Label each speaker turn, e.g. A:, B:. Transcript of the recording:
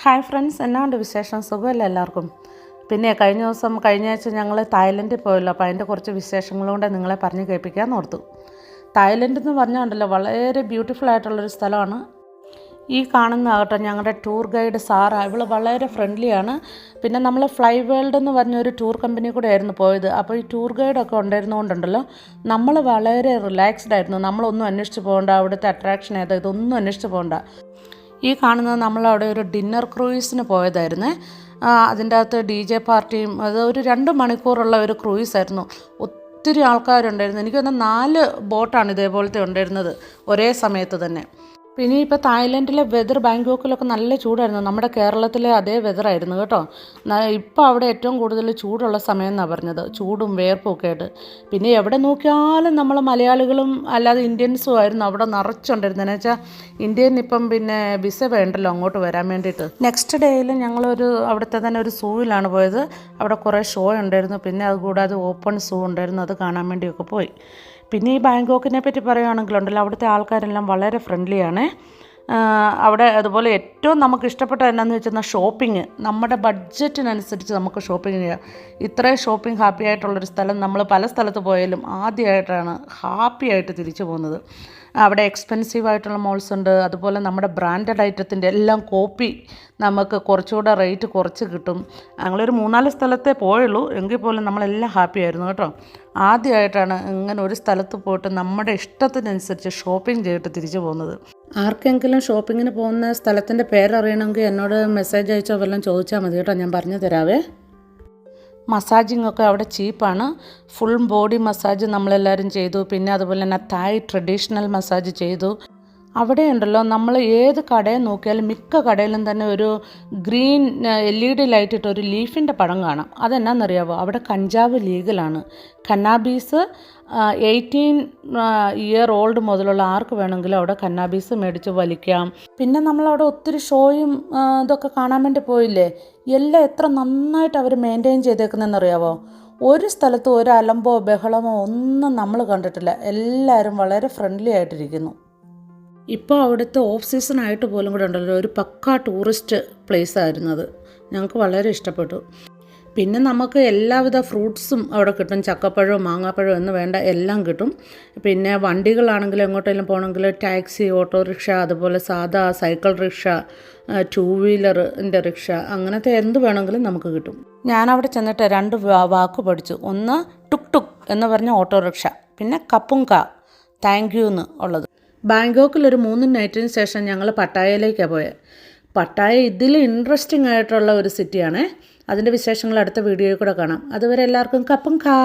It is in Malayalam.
A: ഹായ് ഫ്രണ്ട്സ് എന്നാണ്ട് വിശേഷം? സുഖമല്ല എല്ലാവർക്കും? പിന്നെ കഴിഞ്ഞ ദിവസം കഴിഞ്ഞ ആഴ്ച ഞങ്ങൾ തായ്ലൻഡിൽ പോയല്ലോ അപ്പോൾ അതിന്റെ കുറച്ച് വിശേഷങ്ങളും കൂടെ നിങ്ങളെ പറഞ്ഞ് കേൾപ്പിക്കാൻ ഓർത്തു. തായ്ലൻഡ് എന്ന് പറഞ്ഞുകൊണ്ടല്ലോ വളരെ ബ്യൂട്ടിഫുൾ ആയിട്ടുള്ളൊരു സ്ഥലമാണ്. ഈ കാണുന്ന ആകട്ടെ ഞങ്ങളുടെ ടൂർ ഗൈഡ് സാറ ഇവൾ വളരെ ഫ്രണ്ട്ലിയാണ് പിന്നെ നമ്മൾ ഫ്ലൈ വേൾഡ് എന്ന് പറഞ്ഞൊരു ടൂർ കമ്പനി കൂടെ ആയിരുന്നു പോയത്. അപ്പോൾ ഈ ടൂർ ഗൈഡൊക്കെ ഉണ്ടായിരുന്നുകൊണ്ടുണ്ടല്ലോ നമ്മൾ വളരെ റിലാക്സ്ഡ് ആയിരുന്നു. നമ്മളൊന്നും അന്വേഷിച്ച് പോകണ്ട അവിടുത്തെ അട്രാക്ഷൻ ഏതാ ഇതൊന്നും അന്വേഷിച്ച് പോകണ്ട. ഈ കാണുന്നത് നമ്മളവിടെ ഒരു ഡിന്നർ ക്രൂയിസിന് പോയതായിരുന്നേ. അതിന്റെ അകത്ത് ഡി ജെ പാർട്ടിയും അത് ഒരു രണ്ട് മണിക്കൂറുള്ള ഒരു ക്രൂയിസായിരുന്നു ഒത്തിരി ആൾക്കാരുണ്ടായിരുന്നു. എനിക്ക് തോന്നുന്നു നാല് ബോട്ടാണ് ഇതേപോലത്തെ ഉണ്ടായിരുന്നത് ഒരേ സമയത്ത് തന്നെ. പിന്നെ ഇപ്പോൾ തായ്ലൻഡിലെ വെതർ ബാങ്കോക്കിലൊക്കെ നല്ല ചൂടായിരുന്നു. നമ്മുടെ കേരളത്തിലെ അതേ വെതറായിരുന്നു കേട്ടോ. ഇപ്പോൾ അവിടെ ഏറ്റവും കൂടുതൽ ചൂടുള്ള സമയം എന്നാണ് പറഞ്ഞത്. ചൂടും വേർപ്പും ഒക്കെ ആയിട്ട്. പിന്നെ എവിടെ നോക്കിയാലും നമ്മൾ മലയാളികളും അല്ലാതെ ഇന്ത്യൻസും ആയിരുന്നു അവിടെ നിറച്ചുണ്ടായിരുന്നു എന്ന് വെച്ചാൽ ഇന്ത്യയിൽ ഇപ്പം പിന്നെ വിസ വേണ്ടല്ലോ അങ്ങോട്ട് വരാൻ വേണ്ടിയിട്ട്. നെക്സ്റ്റ് ഡേയിൽ ഞങ്ങളൊരു അവിടുത്തെ തന്നെ ഒരു സൂവിലാണ് പോയത്. അവിടെ കുറേ ഷോ ഉണ്ടായിരുന്നു. പിന്നെ അതുകൂടാതെ ഓപ്പൺ സൂ ഉണ്ടായിരുന്നു. അത് കാണാൻ വേണ്ടിയൊക്കെ പോയി. പിന്നെ ഈ ബാങ്കോക്കിനെ പറ്റി പറയുകയാണെങ്കിലുണ്ടല്ലോ അവിടുത്തെ ആൾക്കാരെല്ലാം വളരെ ഫ്രണ്ട്ലിയാണ് അവിടെ അതുപോലെ ഏറ്റവും നമുക്ക് ഇഷ്ടപ്പെട്ട എന്നാന്ന് വെച്ചാൽ ഷോപ്പിംഗ്. നമ്മുടെ ബഡ്ജറ്റിനനുസരിച്ച് നമുക്ക് ഷോപ്പിംഗ് ചെയ്യാം. ഇത്രയും ഷോപ്പിംഗ് ഹാപ്പി ആയിട്ടുള്ളൊരു സ്ഥലം നമ്മൾ പല സ്ഥലത്ത് പോയാലും ആദ്യമായിട്ടാണ് ഹാപ്പി ആയിട്ട് തിരിച്ചു പോകുന്നത്. അവിടെ എക്സ്പെൻസീവ് ആയിട്ടുള്ള മോൾസ് ഉണ്ട്. അതുപോലെ നമ്മുടെ ബ്രാൻഡഡ് ഐറ്റത്തിന്റെ എല്ലാം കോപ്പി നമുക്ക് കുറച്ചുകൂടെ റേറ്റ് കുറച്ച് കിട്ടും. ഞങ്ങളൊരു മൂന്നാൽ സ്ഥലത്തേ പോയുള്ളൂ. എങ്കിൽ പോലും നമ്മളെല്ലാം ഹാപ്പി ആയിരുന്നു കേട്ടോ. ആദ്യമായിട്ടാണ് ഇങ്ങനെ ഒരു സ്ഥലത്ത് പോയിട്ട് നമ്മുടെ ഇഷ്ടത്തിനനുസരിച്ച് ഷോപ്പിംഗ് ചെയ്തിട്ട് തിരിച്ചു പോകുന്നത്. ആർക്കെങ്കിലും ഷോപ്പിങ്ങിന് പോകുന്ന സ്ഥലത്തിന്റെ പേരറിയണമെങ്കിൽ എന്നോട് മെസ്സേജ് അയച്ചോ വല്ലതും ചോദിച്ചാൽ മതി കേട്ടോ ഞാൻ പറഞ്ഞു തരാവേ. മസാജിങ് ഒക്കെ അവിടെ ചീപ്പാണ് ഫുൾ ബോഡി മസാജ് നമ്മളെല്ലാവരും ചെയ്തു. പിന്നെ അതുപോലെ തന്നെ തായ് ട്രഡീഷണൽ മസാജ് ചെയ്തു. അവിടെ ഉണ്ടല്ലോ നമ്മൾ ഏത് കടയിൽ നോക്കിയാലും മിക്ക കടയിലും തന്നെ ഒരു green L E D light ഇട്ട് ഒരു ലീഫിന്റെ പടം കാണാം. അതെന്നാണെന്നറിയാവോ അവിടെ കഞ്ചാവ് ലീഗലാണ്. കന്നാബീസ് എയ്റ്റീൻ ഇയർ ഓൾഡ് മുതലുള്ള ആർക്ക് വേണമെങ്കിലും അവിടെ കന്നാബീസ് മേടിച്ച് വലിക്കാം. പിന്നെ നമ്മളവിടെ ഒത്തിരി ഷോയും ഇതൊക്കെ കാണാൻ വേണ്ടി പോയില്ലേ? എല്ലാം എത്ര നന്നായിട്ട് അവർ മെയിന്റെയിൻ ചെയ്തേക്കുന്നതെന്നറിയാവോ ഒരു സ്ഥലത്തും ഒരു അലമ്പോ ബഹളമോ ഒന്നും നമ്മൾ കണ്ടിട്ടില്ല. എല്ലാവരും വളരെ ഫ്രണ്ട്ലി ആയിട്ടിരിക്കുന്നു. ഇപ്പോൾ അവിടുത്തെ ഓഫ് സീസൺ ആയിട്ട് പോലും കൂടെ ഉണ്ടല്ലോ. ഒരു പക്കാ ടൂറിസ്റ്റ് പ്ലേസ് ആയിരുന്നു അത്. ഞങ്ങൾക്ക് വളരെ ഇഷ്ടപ്പെട്ടു. പിന്നെ നമുക്ക് എല്ലാവിധ ഫ്രൂട്ട്സും അവിടെ കിട്ടും. ചക്കപ്പഴവും മാങ്ങാപ്പഴവും എന്ന് വേണ്ട എല്ലാം കിട്ടും. പിന്നെ വണ്ടികളാണെങ്കിലും എങ്ങോട്ടെങ്കിലും പോകണമെങ്കിൽ ടാക്സി ഓട്ടോറിക്ഷ അതുപോലെ സാധാ സൈക്കിൾ റിക്ഷ ടൂ വീലറിന്റെ റിക്ഷ അങ്ങനത്തെ എന്ത് വേണമെങ്കിലും നമുക്ക് കിട്ടും. ഞാൻ അവിടെ ചെന്നിട്ട് രണ്ട് വാക്ക് പഠിച്ചു. ഒന്ന് ടുക് ടുക് എന്ന് പറഞ്ഞ ഓട്ടോറിക്ഷ. പിന്നെ കപ്പും കാ താങ്ക് യു എന്ന് ഉള്ളത്. ബാങ്കോക്കിൽ ഒരു മൂന്ന് നൈറ്റിന് ശേഷം ഞങ്ങൾ പട്ടായയിലേക്കാണ് പോയത് പട്ടായ ഇതിൽ ഇൻട്രസ്റ്റിംഗ് ആയിട്ടുള്ള ഒരു സിറ്റിയാണ് അതിന്റെ വിശേഷങ്ങൾ അടുത്ത വീഡിയോയിൽ കൂടെ കാണാം. അതുവരെ എല്ലാവർക്കും കപ്പം കാ.